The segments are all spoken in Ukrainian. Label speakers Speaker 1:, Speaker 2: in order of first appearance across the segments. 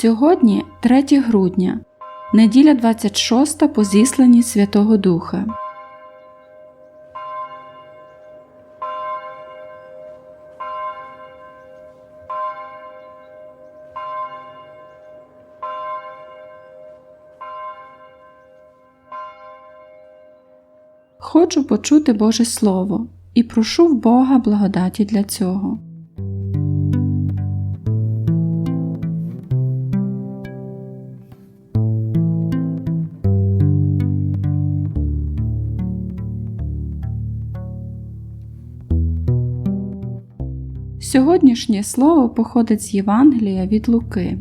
Speaker 1: Сьогодні 3 грудня, неділя 26 по зісланні Святого Духа. Хочу почути Боже Слово і прошу в Бога благодаті для цього. Сьогоднішнє слово походить з Євангелія від Луки.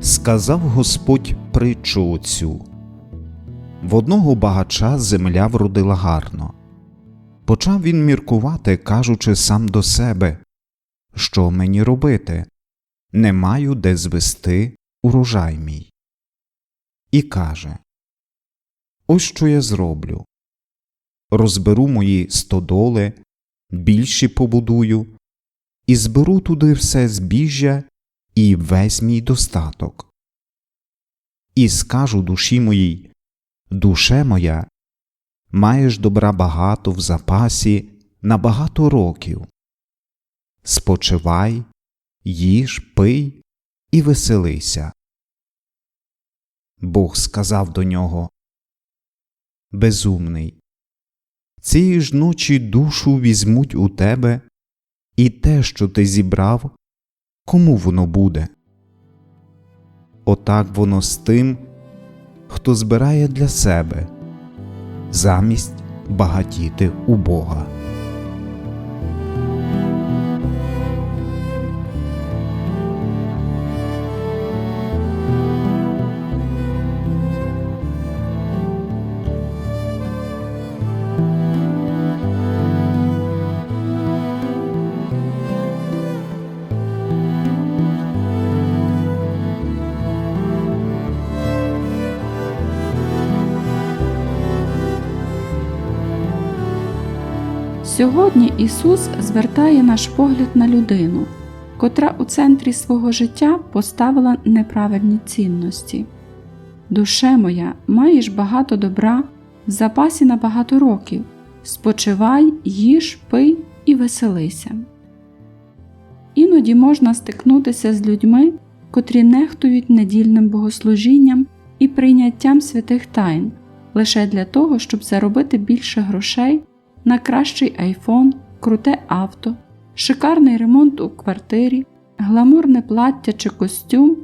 Speaker 2: Сказав Господь притчу оцю. В одного багача земля вродила гарно. Почав він міркувати, кажучи сам до себе, що мені робити? Не маю де звести урожай мій. І каже Ось що я зроблю. Розберу мої стодоли, більші побудую, і зберу туди все збіжжя і весь мій достаток. І скажу душі моїй Душе моя, маєш добра багато в запасі на багато років. Спочивай, їж, пий і веселися. Бог сказав до нього Безумний, цієї ж ночі душу візьмуть у тебе, і те, що ти зібрав, кому воно буде? Отак воно з тим, хто збирає для себе, замість багатіти у Бога.
Speaker 1: Сьогодні Ісус звертає наш погляд на людину, котра у центрі свого життя поставила неправильні цінності. Душе моя, маєш багато добра в запасі на багато років. Спочивай, їж, пий і веселися. Іноді можна стикнутися з людьми, котрі нехтують недільним богослужінням і прийняттям святих тайн лише для того, щоб заробити більше грошей на кращий айфон, круте авто, шикарний ремонт у квартирі, гламурне плаття чи костюм,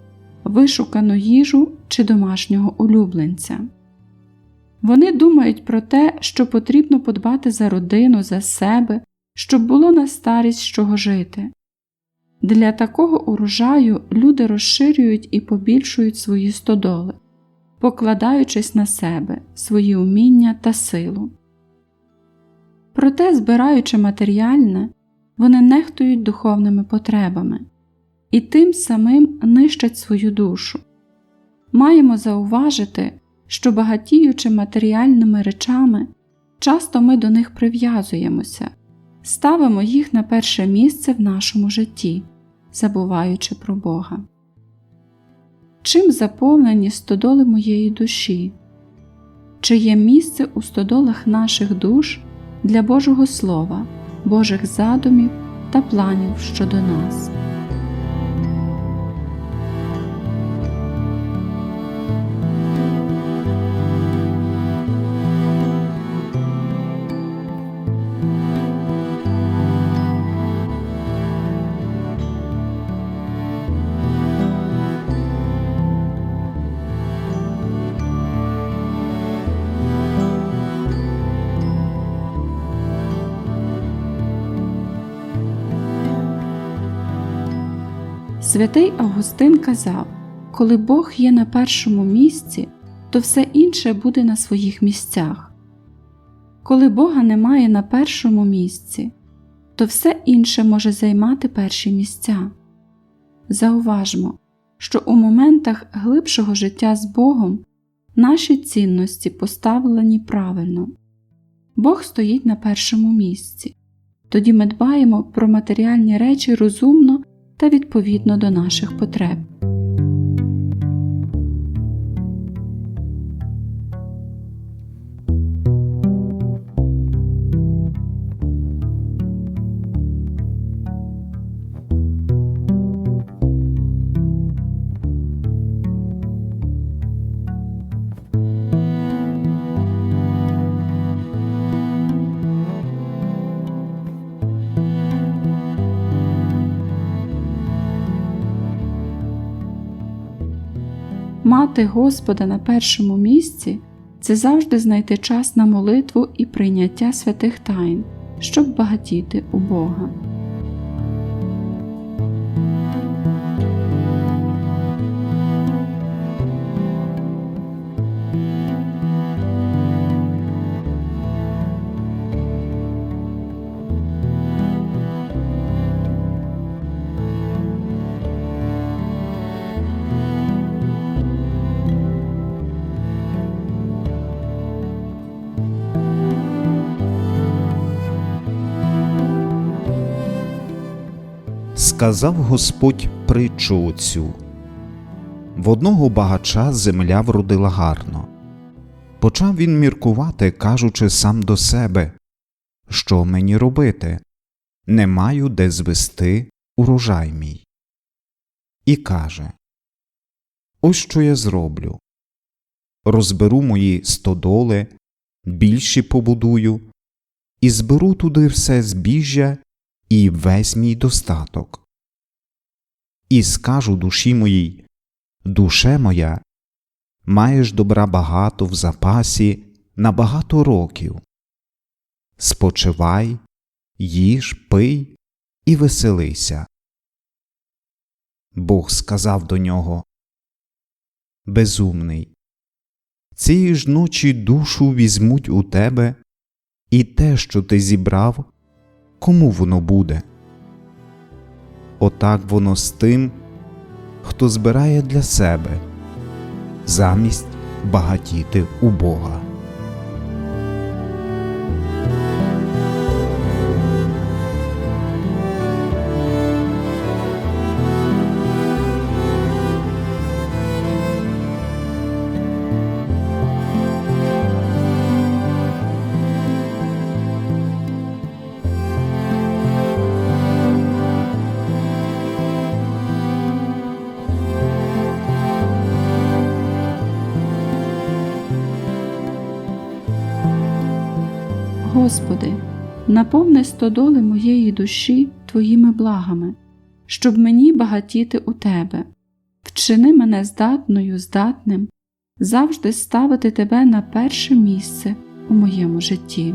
Speaker 1: вишукану їжу чи домашнього улюбленця. Вони думають про те, що потрібно подбати за родину, за себе, щоб було на старість з чого жити. Для такого урожаю люди розширюють і побільшують свої стодоли, покладаючись на себе, свої уміння та силу. Проте, збираючи матеріальне, вони нехтують духовними потребами і тим самим нищать свою душу. Маємо зауважити, що багатіючи матеріальними речами, часто ми до них прив'язуємося, ставимо їх на перше місце в нашому житті, забуваючи про Бога. Чим заповнені стодоли моєї душі? Чи є місце у стодолах наших душ? Для Божого Слова, Божих задумів та планів щодо нас. Святий Августин казав коли Бог є на першому місці, то все інше буде на своїх місцях. Коли Бога немає на першому місці, то все інше може займати перші місця. Зауважмо, що у моментах глибшого життя з Богом наші цінності поставлені правильно. Бог стоїть на першому місці. Тоді ми дбаємо про матеріальні речі розумно та відповідно до наших потреб. Мати Господа на першому місці це завжди знайти час на молитву і прийняття святих тайн, щоб багатіти у Бога.
Speaker 2: Сказав Господь притчу оцю. В одного багача земля вродила гарно. Почав він міркувати, кажучи сам до себе, що мені робити? Не маю де звести урожай мій. І каже Ось що я зроблю. Розберу мої стодоли, більші побудую, і зберу туди все збіжжя і весь мій достаток. І скажу душі моїй Душе моя, маєш добра багато в запасі на багато років. Спочивай, їж, пий і веселися. Бог сказав до нього Безумний, цієї ж ночі душу візьмуть у тебе, і те, що ти зібрав, кому воно буде? Отак воно з тим, хто збирає для себе, замість багатіти у Бога.
Speaker 1: Господи, наповни стодоли моєї душі Твоїми благами, щоб мені багатіти у Тебе. Вчини мене здатною, здатним завжди ставити Тебе на перше місце у моєму житті.